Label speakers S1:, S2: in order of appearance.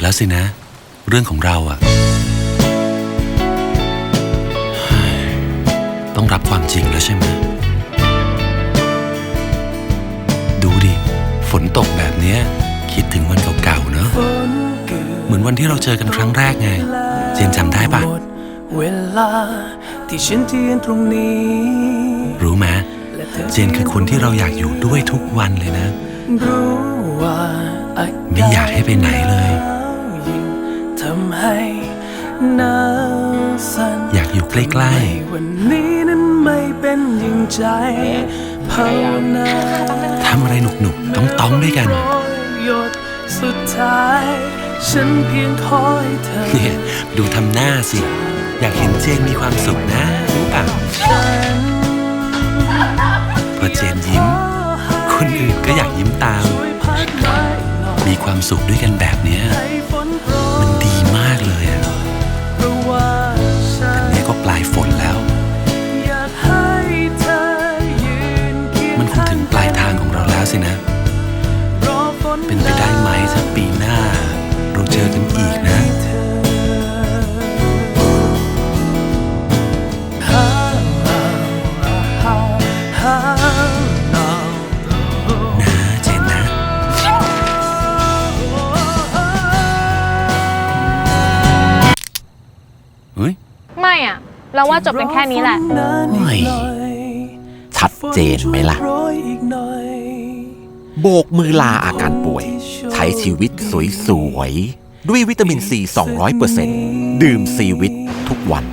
S1: แล้วสินะ เรื่องของเราอะเฮ้ยต้องรับความจริงแล้วใช่ไหมดูดิ ฝนตกแบบเนี้ย คิดถึงวันเก่าๆเนอะเหมือนวันที่เราเจอกันครั้งแรกไง เจนจำได้ปะ
S2: หมดเวลาที่ฉันที่ยืนตรงนี้
S1: รู้ไหมเจนคือคนที่เราอยากอยู่ด้วยทุกวันเลยนะ
S2: รู้ว่าอา
S1: ไม่อยากให้ไปไหนเลย อยากอยู่ใกล้
S2: ไม่วันนี้นั้นไม่เป็นอย่างใจภาวนา
S1: ๆทำอะไรหนุกๆต้องต้องๆด้วยกัน
S2: ร้อยหยดสุดท้ายฉันเพียงคอยเธอ
S1: เนี่ยดูทำหน้าสิ อยากเห็นเจนมีความสุขนะรู้เปล่า
S2: ฉัน
S1: พอเจนยิ้ม คนอื่นก็อยากยิ้มตาม
S2: ช่วยพัดไว้หน่อย
S1: มีความสุขด้วยกันแบบเนี้ย เฮ้ย
S3: ไม่อะเราว่าจบกันแค่นี้แหละ
S1: โอ้ย
S4: ชัดเจนไหมล่ะ โบกมือลาอาการป่วย ใช้ชีวิตสวย ๆ ด้วยวิตามินซี 200%ดื่มซีวิตทุกวัน